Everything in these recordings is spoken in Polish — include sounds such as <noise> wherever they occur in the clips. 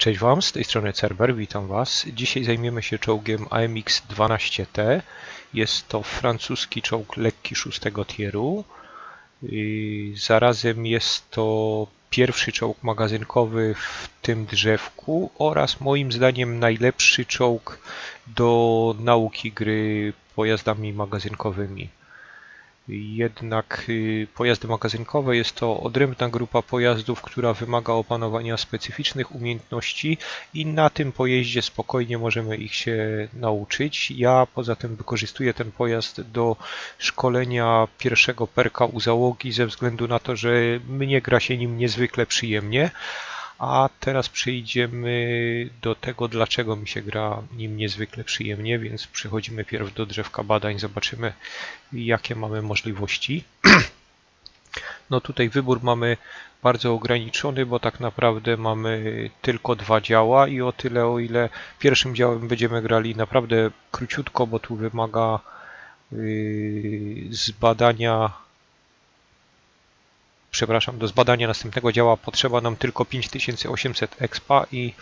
Cześć Wam, z tej strony Cerber, witam Was. Dzisiaj zajmiemy się czołgiem AMX 12T. Jest to francuski czołg lekki szóstego tieru. I zarazem jest to pierwszy czołg magazynkowy w tym drzewku oraz moim zdaniem najlepszy czołg do nauki gry pojazdami magazynkowymi. Jednak y, pojazdy magazynkowe jest to odrębna grupa pojazdów, która wymaga opanowania specyficznych umiejętności i na tym pojeździe spokojnie możemy ich się nauczyć. Ja poza tym wykorzystuję ten pojazd do szkolenia pierwszego perka u załogi ze względu na to, że mnie gra się nim niezwykle przyjemnie. A teraz przejdziemy do tego, dlaczego mi się gra nim niezwykle przyjemnie, więc przechodzimy pierw do drzewka badań, zobaczymy jakie mamy możliwości. No tutaj wybór mamy bardzo ograniczony, bo tak naprawdę mamy tylko dwa działa i o tyle o ile pierwszym działem będziemy grali naprawdę króciutko, bo tu wymaga yy, zbadania przepraszam, do zbadania następnego działa potrzeba nam tylko 5800 expa i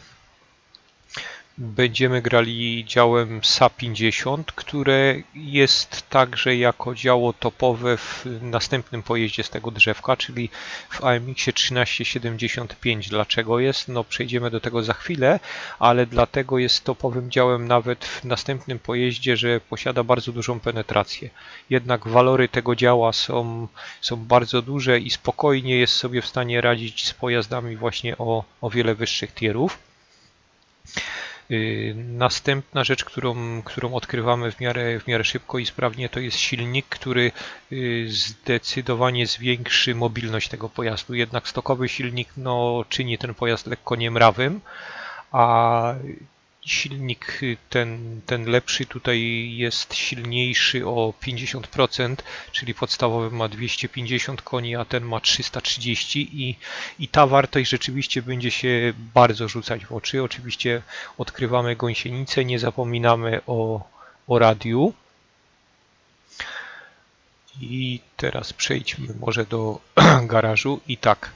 będziemy grali działem SA-50, które jest także jako działo topowe w następnym pojeździe z tego drzewka, czyli w AMX-ie 1375. Dlaczego jest? No przejdziemy do tego za chwilę, ale dlatego jest topowym działem nawet w następnym pojeździe, że posiada bardzo dużą penetrację. Jednak walory tego działa są, są bardzo duże i spokojnie jest sobie w stanie radzić z pojazdami właśnie o, o wiele wyższych tierów. Y, następna rzecz, którą, którą odkrywamy w miarę, w miarę szybko i sprawnie, to jest silnik, który y, zdecydowanie zwiększy mobilność tego pojazdu. Jednak stokowy silnik no, czyni ten pojazd lekko niemrawym, a silnik ten, ten lepszy tutaj jest silniejszy o 50%, czyli podstawowy ma 250 koni, a ten ma 330 i, i ta wartość rzeczywiście będzie się bardzo rzucać w oczy. Oczywiście odkrywamy gąsienicę, nie zapominamy o, o radiu. I teraz przejdźmy może do <clears throat> garażu. I tak,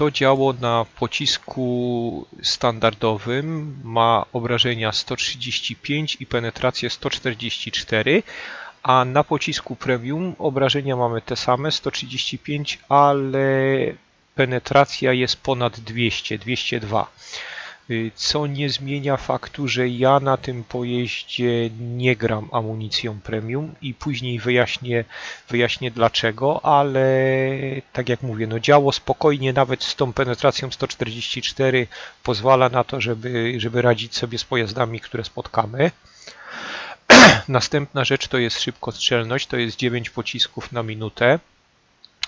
to działo na pocisku standardowym ma obrażenia 135 i penetrację 144, a na pocisku premium obrażenia mamy te same 135, ale penetracja jest ponad 200, 202. Y, co nie zmienia faktu, że ja na tym pojeździe nie gram amunicją premium i później wyjaśnię, wyjaśnię dlaczego, ale tak jak mówię, no działo spokojnie nawet z tą penetracją 144 pozwala na to, żeby, żeby radzić sobie z pojazdami, które spotkamy. <clears throat> Następna rzecz to jest szybkostrzelność, to jest 9 pocisków na minutę.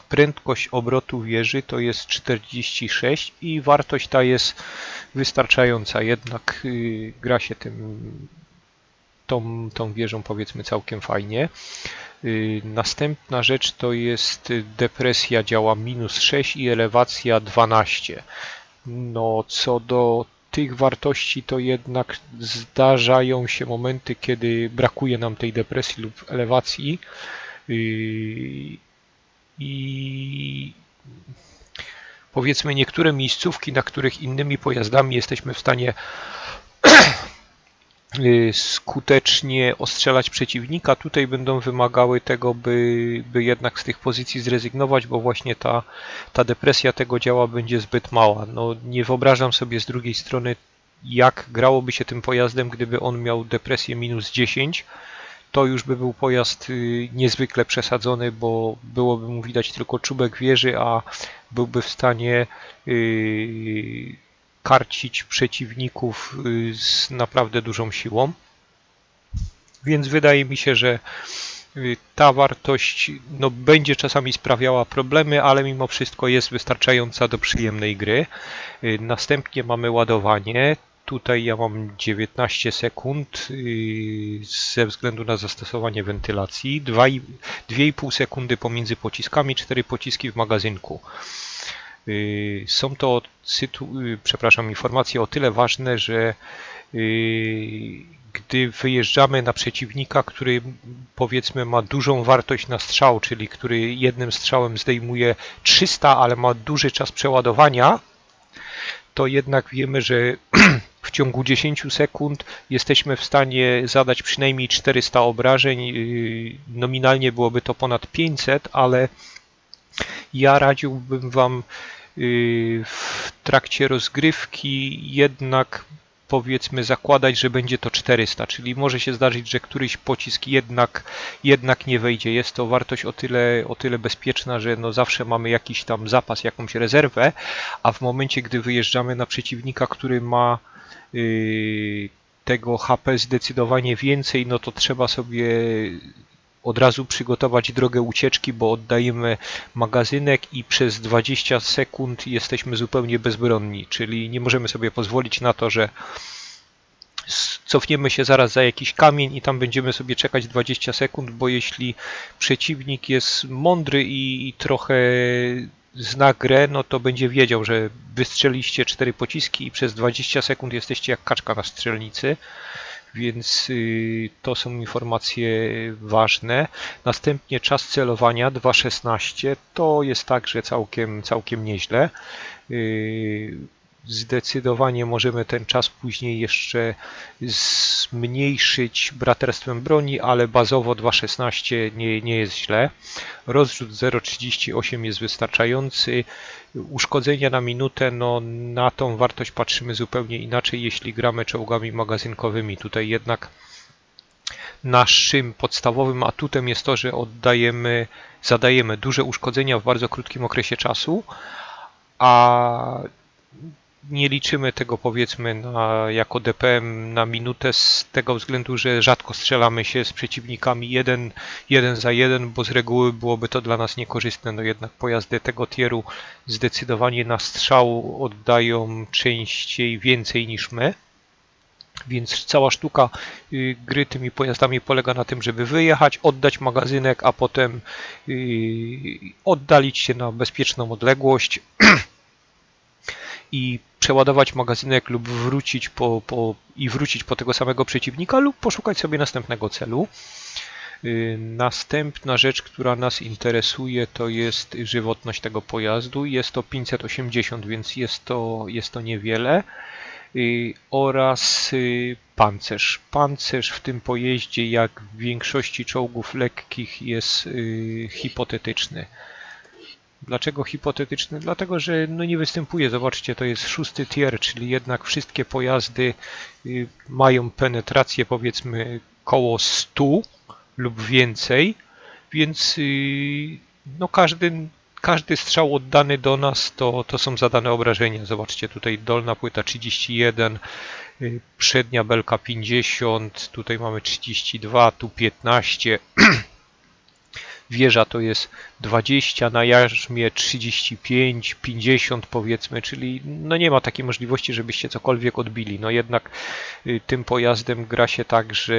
Prędkość obrotu wieży to jest 46 i wartość ta jest wystarczająca, jednak y, gra się tym tą, tą wieżą powiedzmy całkiem fajnie. Y, następna rzecz to jest depresja działa minus 6 i elewacja 12. No co do tych wartości to jednak zdarzają się momenty, kiedy brakuje nam tej depresji lub elewacji y, i powiedzmy niektóre miejscówki, na których innymi pojazdami jesteśmy w stanie <clears throat> y, skutecznie ostrzelać przeciwnika. Tutaj będą wymagały tego, by, by jednak z tych pozycji zrezygnować, bo właśnie ta, ta depresja tego działa będzie zbyt mała. No, nie wyobrażam sobie z drugiej strony, jak grałoby się tym pojazdem, gdyby on miał depresję minus 10 to już by był pojazd y, niezwykle przesadzony, bo byłoby mu widać tylko czubek wieży, a byłby w stanie y, karcić przeciwników y, z naprawdę dużą siłą. Więc wydaje mi się, że ta wartość no, będzie czasami sprawiała problemy, ale mimo wszystko jest wystarczająca do przyjemnej gry. Następnie mamy ładowanie. Tutaj ja mam 19 sekund yy, ze względu na zastosowanie wentylacji, 2,5 sekundy pomiędzy pociskami, 4 pociski w magazynku. Yy, są to yy, przepraszam, informacje o tyle ważne, że gdy wyjeżdżamy na przeciwnika, który powiedzmy ma dużą wartość na strzał, czyli który jednym strzałem zdejmuje 300, ale ma duży czas przeładowania, to jednak wiemy, że <clears throat> w ciągu 10 sekund jesteśmy w stanie zadać przynajmniej 400 obrażeń. Yy, nominalnie byłoby to ponad 500, ale ja radziłbym Wam yy, w trakcie rozgrywki jednak powiedzmy zakładać, że będzie to 400, czyli może się zdarzyć, że któryś pocisk jednak, jednak nie wejdzie. Jest to wartość o tyle, o tyle bezpieczna, że no zawsze mamy jakiś tam zapas, jakąś rezerwę, a w momencie, gdy wyjeżdżamy na przeciwnika, który ma tego HP zdecydowanie więcej, no to trzeba sobie od razu przygotować drogę ucieczki, bo oddajemy magazynek i przez 20 sekund jesteśmy zupełnie bezbronni, czyli nie możemy sobie pozwolić na to, że cofniemy się zaraz za jakiś kamień i tam będziemy sobie czekać 20 sekund, bo jeśli przeciwnik jest mądry i trochę zna grę, no to będzie wiedział, że wystrzeliście cztery pociski i przez 20 sekund jesteście jak kaczka na strzelnicy więc y, to są informacje ważne. Następnie czas celowania 2.16 to jest także całkiem, całkiem nieźle. Zdecydowanie możemy ten czas później jeszcze zmniejszyć braterstwem broni, ale bazowo 2.16 nie, nie jest źle. Rozrzut 0.38 jest wystarczający. Uszkodzenia na minutę, no na tą wartość patrzymy zupełnie inaczej, jeśli gramy czołgami magazynkowymi. Tutaj jednak naszym podstawowym atutem jest to, że oddajemy, zadajemy duże uszkodzenia w bardzo krótkim okresie czasu, a nie liczymy tego powiedzmy na, jako DPM na minutę z tego względu, że rzadko strzelamy się z przeciwnikami jeden, jeden za jeden, bo z reguły byłoby to dla nas niekorzystne. No jednak pojazdy tego tieru zdecydowanie na strzał oddają częściej więcej niż my. Więc cała sztuka y, gry tymi pojazdami polega na tym, żeby wyjechać, oddać magazynek, a potem y, oddalić się na bezpieczną odległość <clears throat> i przeładować magazynek lub wrócić po, po, i wrócić po tego samego przeciwnika lub poszukać sobie następnego celu. Y, następna rzecz, która nas interesuje, to jest żywotność tego pojazdu. Jest to 580, więc jest to, jest to niewiele. Y, oraz y, pancerz. Pancerz w tym pojeździe, jak w większości czołgów lekkich, jest hipotetyczny. Dlaczego hipotetyczny? Dlatego, że no nie występuje. Zobaczcie, to jest szósty tier, czyli jednak wszystkie pojazdy y, mają penetrację powiedzmy koło 100 lub więcej, więc y, no każdy, każdy strzał oddany do nas to, to są zadane obrażenia. Zobaczcie, tutaj dolna płyta 31, y, przednia belka 50, tutaj mamy 32, tu 15. <clears throat> wieża to jest 20, na jarzmie 35, 50 powiedzmy, czyli no nie ma takiej możliwości, żebyście cokolwiek odbili. No jednak y, tym pojazdem gra się tak, że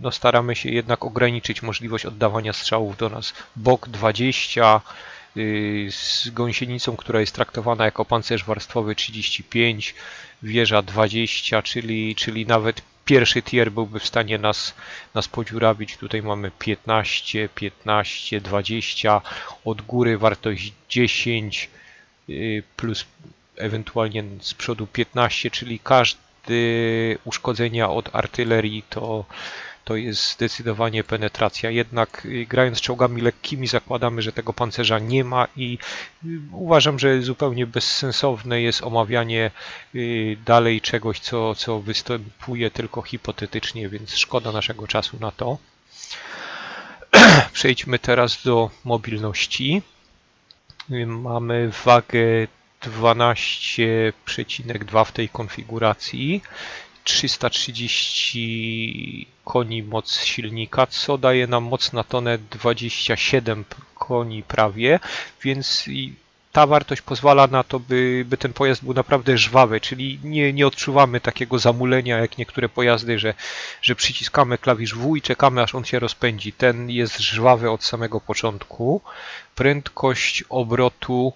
no staramy się jednak ograniczyć możliwość oddawania strzałów do nas. Bok 20, y, z gąsienicą, która jest traktowana jako pancerz warstwowy 35, wieża 20, czyli, czyli nawet pierwszy tier byłby w stanie nas, nas podziurawić. Tutaj mamy 15, 15, 20, od góry wartość 10 y, plus ewentualnie z przodu 15, czyli każdy uszkodzenia od artylerii to to jest zdecydowanie penetracja. Jednak y, grając czołgami lekkimi zakładamy, że tego pancerza nie ma i y, uważam, że zupełnie bezsensowne jest omawianie y, dalej czegoś, co, co występuje tylko hipotetycznie, więc szkoda naszego czasu na to. <clears throat> Przejdźmy teraz do mobilności. Mamy wagę 12,2 w tej konfiguracji 330 koni moc silnika, co daje nam moc na tonę 27 koni prawie, więc ta wartość pozwala na to, by, by ten pojazd był naprawdę żwawy, czyli nie, nie odczuwamy takiego zamulenia jak niektóre pojazdy, że, że przyciskamy klawisz W i czekamy aż on się rozpędzi. Ten jest żwawy od samego początku. Prędkość obrotu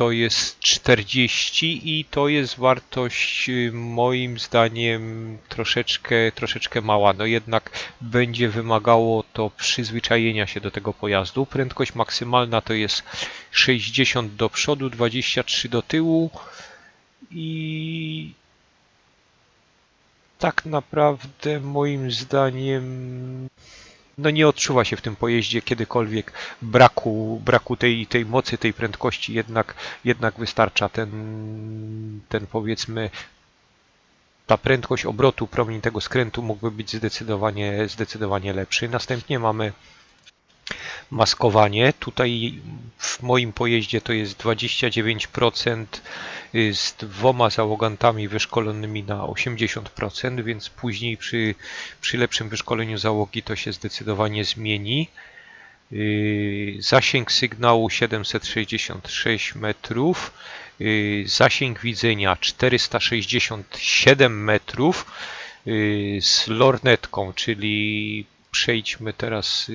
to jest 40 i to jest wartość y, moim zdaniem troszeczkę, troszeczkę mała. No jednak będzie wymagało to przyzwyczajenia się do tego pojazdu. Prędkość maksymalna to jest 60 do przodu, 23 do tyłu i tak naprawdę moim zdaniem no nie odczuwa się w tym pojeździe kiedykolwiek braku, braku tej, tej mocy, tej prędkości, jednak, jednak wystarcza ten, ten powiedzmy ta prędkość obrotu promień tego skrętu mógłby być zdecydowanie, zdecydowanie lepszy. Następnie mamy maskowanie. Tutaj w moim pojeździe to jest 29% y, z dwoma załogantami wyszkolonymi na 80%, więc później przy, przy lepszym wyszkoleniu załogi to się zdecydowanie zmieni. Y, zasięg sygnału 766 metrów, y, zasięg widzenia 467 metrów z lornetką, czyli przejdźmy teraz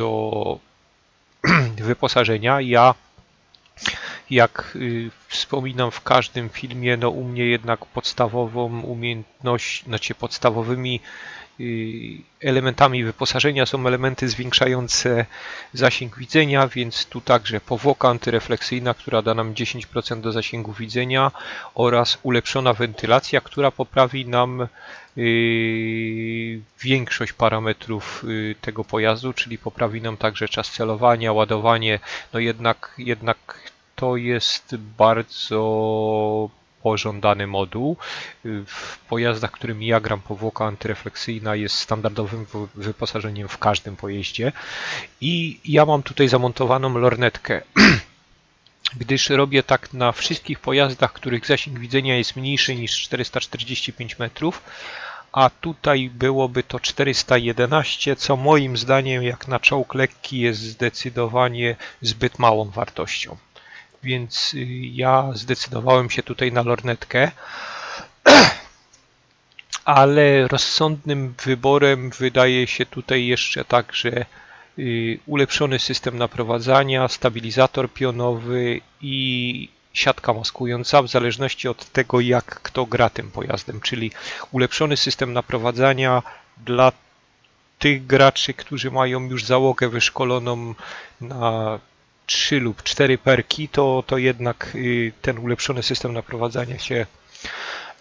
do <clears throat> wyposażenia. Ja, jak y, wspominam w każdym filmie, no u mnie jednak podstawową umiejętność, znaczy podstawowymi elementami wyposażenia są elementy zwiększające zasięg widzenia, więc tu także powłoka antyrefleksyjna, która da nam 10% do zasięgu widzenia oraz ulepszona wentylacja, która poprawi nam Yy, większość parametrów yy, tego pojazdu, czyli poprawi nam także czas celowania, ładowanie, no jednak, jednak to jest bardzo pożądany moduł. W pojazdach, którymi ja gram, powłoka antyrefleksyjna jest standardowym wyposażeniem w każdym pojeździe. I ja mam tutaj zamontowaną lornetkę. <clears throat> Gdyż robię tak na wszystkich pojazdach, których zasięg widzenia jest mniejszy niż 445 metrów, a tutaj byłoby to 411, co moim zdaniem jak na czołg lekki jest zdecydowanie zbyt małą wartością. Więc y, ja zdecydowałem się tutaj na lornetkę, <clears throat> ale rozsądnym wyborem wydaje się tutaj jeszcze także y, ulepszony system naprowadzania, stabilizator pionowy i siatka maskująca w zależności od tego, jak kto gra tym pojazdem, czyli ulepszony system naprowadzania dla tych graczy, którzy mają już załogę wyszkoloną na 3 lub 4 perki, to, to jednak y, ten ulepszony system naprowadzania się,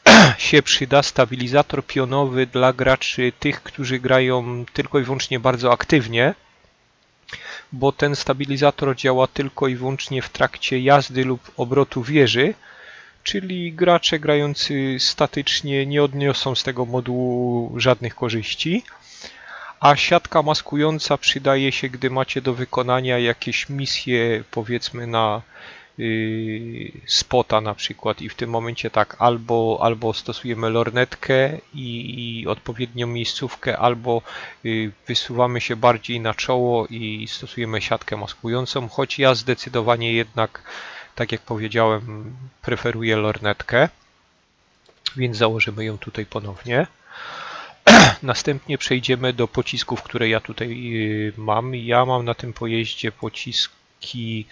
<clears throat> się przyda. Stabilizator pionowy dla graczy tych, którzy grają tylko i wyłącznie bardzo aktywnie, bo ten stabilizator działa tylko i wyłącznie w trakcie jazdy lub obrotu wieży, czyli gracze grający statycznie nie odniosą z tego modułu żadnych korzyści. A siatka maskująca przydaje się, gdy macie do wykonania jakieś misje, powiedzmy na Y, spota na przykład i w tym momencie tak albo, albo stosujemy lornetkę i, i odpowiednią miejscówkę, albo y, wysuwamy się bardziej na czoło i stosujemy siatkę maskującą, choć ja zdecydowanie jednak, tak jak powiedziałem, preferuję lornetkę, więc założymy ją tutaj ponownie. <clears throat> Następnie przejdziemy do pocisków, które ja tutaj y, mam. Ja mam na tym pojeździe pociski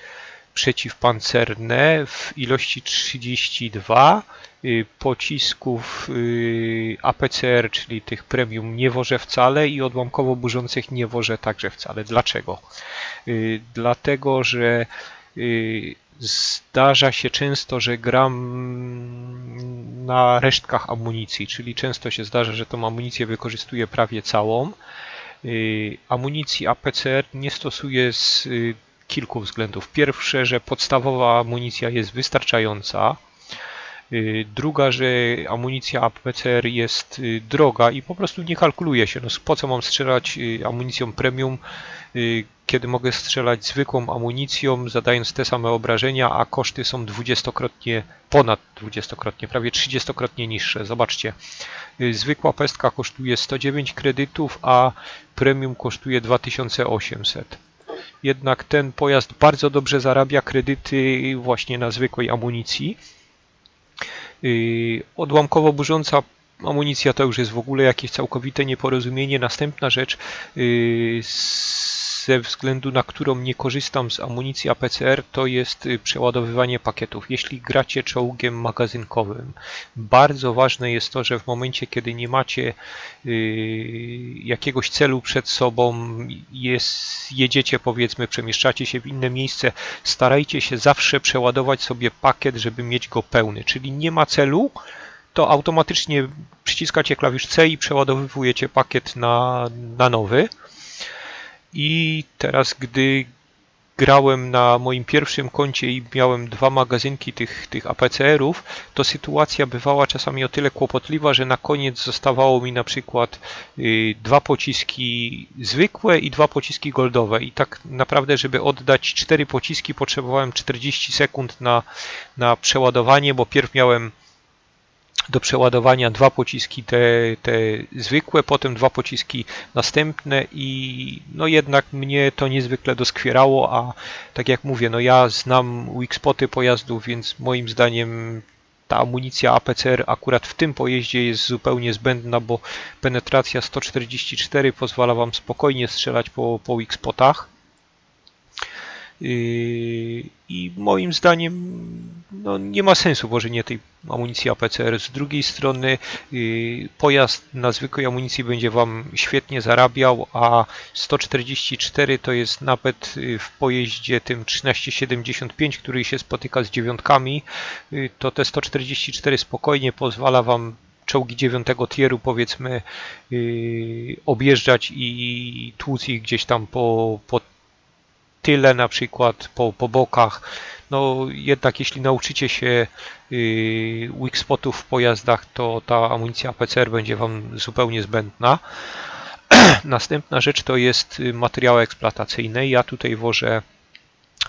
przeciwpancerne w ilości 32 y, pocisków y, APCR, czyli tych premium nie wożę wcale i odłamkowo burzących nie wożę także wcale. Dlaczego? Dlatego, że zdarza się często, że gram na resztkach amunicji, czyli często się zdarza, że tą amunicję wykorzystuję prawie całą. Amunicji APCR nie stosuję z kilku względów. Pierwsze, że podstawowa amunicja jest wystarczająca. Y, druga, że amunicja APCR jest y, droga i po prostu nie kalkuluje się. No, po co mam strzelać y, amunicją premium, kiedy mogę strzelać zwykłą amunicją, zadając te same obrażenia, a koszty są dwudziestokrotnie, ponad dwudziestokrotnie, prawie trzydziestokrotnie niższe. Zobaczcie, zwykła pestka kosztuje 109 kredytów, a premium kosztuje 2800 jednak ten pojazd bardzo dobrze zarabia kredyty właśnie na zwykłej amunicji. Yy, odłamkowo burząca amunicja to już jest w ogóle jakieś całkowite nieporozumienie. Następna rzecz, yy, ze względu na którą nie korzystam z amunicji APCR, to jest y, przeładowywanie pakietów. Jeśli gracie czołgiem magazynkowym, bardzo ważne jest to, że w momencie, kiedy nie macie yy, jakiegoś celu przed sobą, jest, jedziecie powiedzmy, przemieszczacie się w inne miejsce, starajcie się zawsze przeładować sobie pakiet, żeby mieć go pełny. Czyli nie ma celu, to automatycznie przyciskacie klawisz C i przeładowujecie pakiet na, na nowy. I teraz, gdy grałem na moim pierwszym koncie i miałem dwa magazynki tych, tych APCR-ów, to sytuacja bywała czasami o tyle kłopotliwa, że na koniec zostawało mi na przykład y, dwa pociski zwykłe i dwa pociski goldowe. I tak naprawdę, żeby oddać cztery pociski, potrzebowałem 40 sekund na, na przeładowanie, bo pierw miałem do przeładowania dwa pociski te, te zwykłe, potem dwa pociski następne i no jednak mnie to niezwykle doskwierało, a tak jak mówię, no ja znam weak pojazdów, więc moim zdaniem ta amunicja APCR akurat w tym pojeździe jest zupełnie zbędna, bo penetracja 144 pozwala Wam spokojnie strzelać po, po weak spotach. Yy, I moim zdaniem no, nie ma sensu włożenie tej amunicji APCR. Z drugiej strony yy, pojazd na zwykłej amunicji będzie Wam świetnie zarabiał, a 144 to jest nawet yy, w pojeździe tym 1375, który się spotyka z dziewiątkami, to te 144 spokojnie pozwala Wam czołgi dziewiątego tieru powiedzmy objeżdżać i tłuc ich gdzieś tam po, po tyle na przykład po, po bokach. No jednak jeśli nauczycie się yy, weak spotów w pojazdach, to ta amunicja PCR będzie Wam zupełnie zbędna. <clears throat> Następna rzecz to jest y, materiały eksploatacyjne. Ja tutaj wożę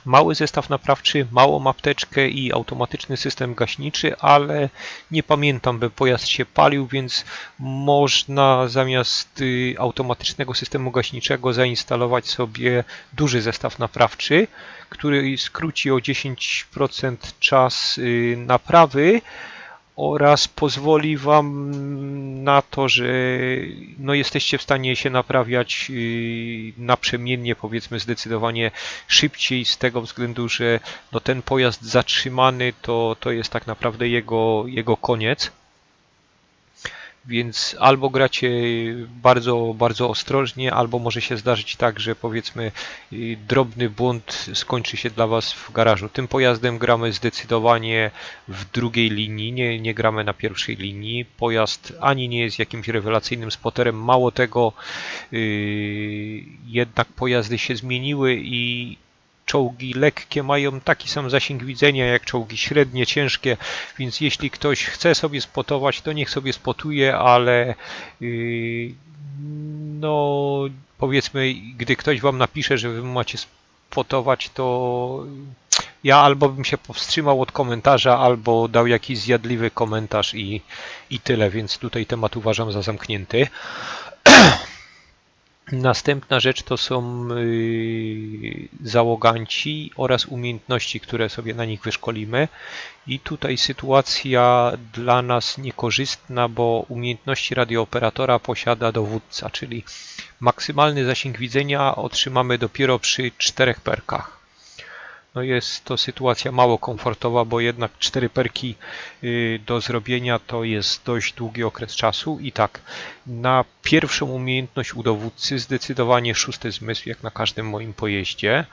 mały zestaw naprawczy, małą apteczkę i automatyczny system gaśniczy, ale nie pamiętam, by pojazd się palił, więc można zamiast y, automatycznego systemu gaśniczego zainstalować sobie duży zestaw naprawczy, który skróci o 10% czas y, naprawy oraz pozwoli Wam na to, że no jesteście w stanie się naprawiać yy, naprzemiennie, powiedzmy zdecydowanie szybciej z tego względu, że no ten pojazd zatrzymany to, to jest tak naprawdę jego, jego koniec więc albo gracie bardzo, bardzo ostrożnie, albo może się zdarzyć tak, że powiedzmy y, drobny błąd skończy się dla Was w garażu. Tym pojazdem gramy zdecydowanie w drugiej linii, nie, nie gramy na pierwszej linii. Pojazd ani nie jest jakimś rewelacyjnym spoterem, mało tego, yy, jednak pojazdy się zmieniły i czołgi lekkie mają taki sam zasięg widzenia jak czołgi średnie, ciężkie, więc jeśli ktoś chce sobie spotować, to niech sobie spotuje, ale yy, no powiedzmy, gdy ktoś wam napisze, że wy macie spotować, to ja albo bym się powstrzymał od komentarza, albo dał jakiś zjadliwy komentarz i, i tyle, więc tutaj temat uważam za zamknięty. <clears throat> Następna rzecz to są y, załoganci oraz umiejętności, które sobie na nich wyszkolimy. I tutaj sytuacja dla nas niekorzystna, bo umiejętności radiooperatora posiada dowódca, czyli maksymalny zasięg widzenia otrzymamy dopiero przy czterech perkach no jest to sytuacja mało komfortowa, bo jednak cztery perki y, do zrobienia to jest dość długi okres czasu i tak na pierwszą umiejętność u dowódcy zdecydowanie szósty zmysł jak na każdym moim pojeździe.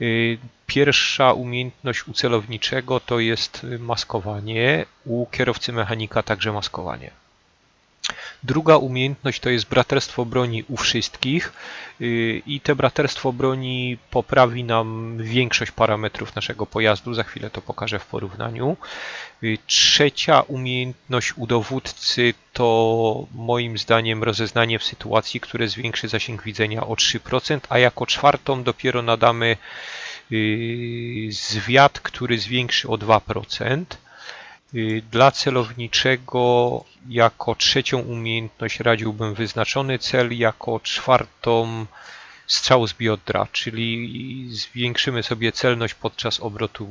Y, pierwsza umiejętność u celowniczego to jest maskowanie, u kierowcy mechanika także maskowanie. Druga umiejętność to jest braterstwo broni u wszystkich y, i te braterstwo broni poprawi nam większość parametrów naszego pojazdu. Za chwilę to pokażę w porównaniu. Y, trzecia umiejętność u dowódcy to moim zdaniem rozeznanie w sytuacji, które zwiększy zasięg widzenia o 3%, a jako czwartą dopiero nadamy y, zwiat, który zwiększy o 2%. Y, dla celowniczego jako trzecią umiejętność radziłbym wyznaczony cel, jako czwartą strzał z biodra, czyli zwiększymy sobie celność podczas obrotu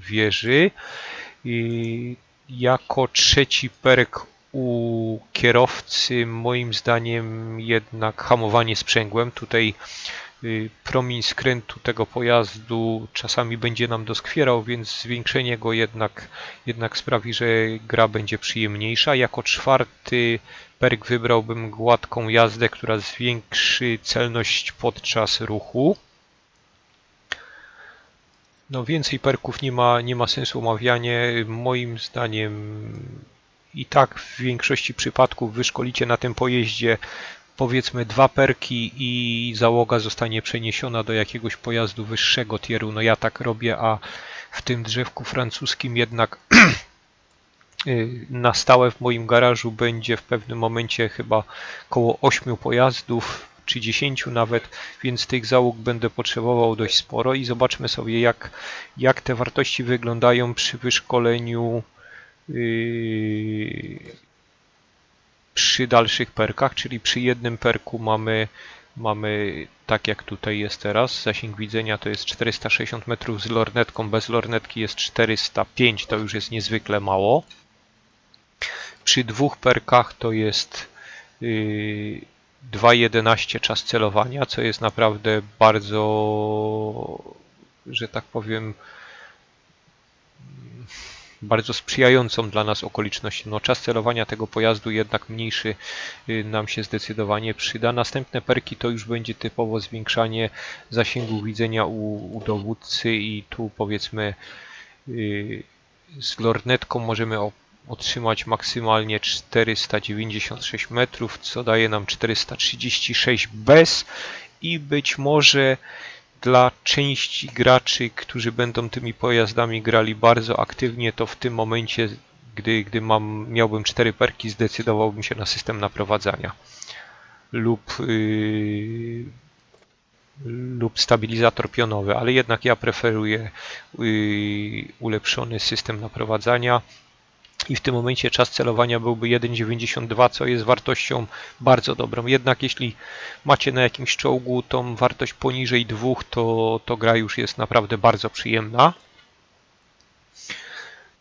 wieży. Y, jako trzeci perk u kierowcy moim zdaniem jednak hamowanie sprzęgłem. Tutaj promień skrętu tego pojazdu czasami będzie nam doskwierał, więc zwiększenie go jednak, jednak sprawi, że gra będzie przyjemniejsza. Jako czwarty perk wybrałbym gładką jazdę, która zwiększy celność podczas ruchu. No więcej perków nie ma, nie ma sensu omawianie. Moim zdaniem i tak w większości przypadków wyszkolicie na tym pojeździe powiedzmy dwa perki i załoga zostanie przeniesiona do jakiegoś pojazdu wyższego tieru. No ja tak robię, a w tym drzewku francuskim jednak <clears throat> y, na stałe w moim garażu będzie w pewnym momencie chyba około 8 pojazdów czy 10 nawet, więc tych załóg będę potrzebował dość sporo i zobaczmy sobie jak, jak te wartości wyglądają przy wyszkoleniu yy, przy dalszych perkach, czyli przy jednym perku mamy, mamy tak jak tutaj jest teraz, zasięg widzenia to jest 460 metrów z lornetką, bez lornetki jest 405, to już jest niezwykle mało. Przy dwóch perkach to jest yy, 2.11 czas celowania, co jest naprawdę bardzo, że tak powiem, bardzo sprzyjającą dla nas okolicznością. No, czas celowania tego pojazdu jednak mniejszy y, nam się zdecydowanie przyda. Następne perki to już będzie typowo zwiększanie zasięgu widzenia u, u dowódcy i tu powiedzmy y, z lornetką możemy otrzymać maksymalnie 496 metrów, co daje nam 436 bez i być może dla części graczy, którzy będą tymi pojazdami grali bardzo aktywnie, to w tym momencie, gdy, gdy mam, miałbym cztery perki, zdecydowałbym się na system naprowadzania lub, yy, lub stabilizator pionowy, ale jednak ja preferuję yy, ulepszony system naprowadzania i w tym momencie czas celowania byłby 1,92, co jest wartością bardzo dobrą. Jednak jeśli macie na jakimś czołgu tą wartość poniżej 2, to, to gra już jest naprawdę bardzo przyjemna.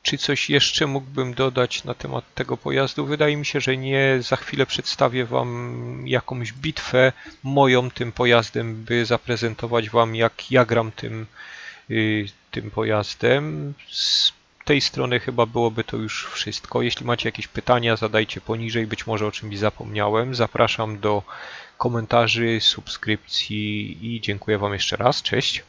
Czy coś jeszcze mógłbym dodać na temat tego pojazdu? Wydaje mi się, że nie. Za chwilę przedstawię Wam jakąś bitwę moją tym pojazdem, by zaprezentować Wam jak ja gram tym, yy, tym pojazdem tej strony chyba byłoby to już wszystko. Jeśli macie jakieś pytania, zadajcie poniżej, być może o czymś zapomniałem. Zapraszam do komentarzy, subskrypcji i dziękuję Wam jeszcze raz. Cześć!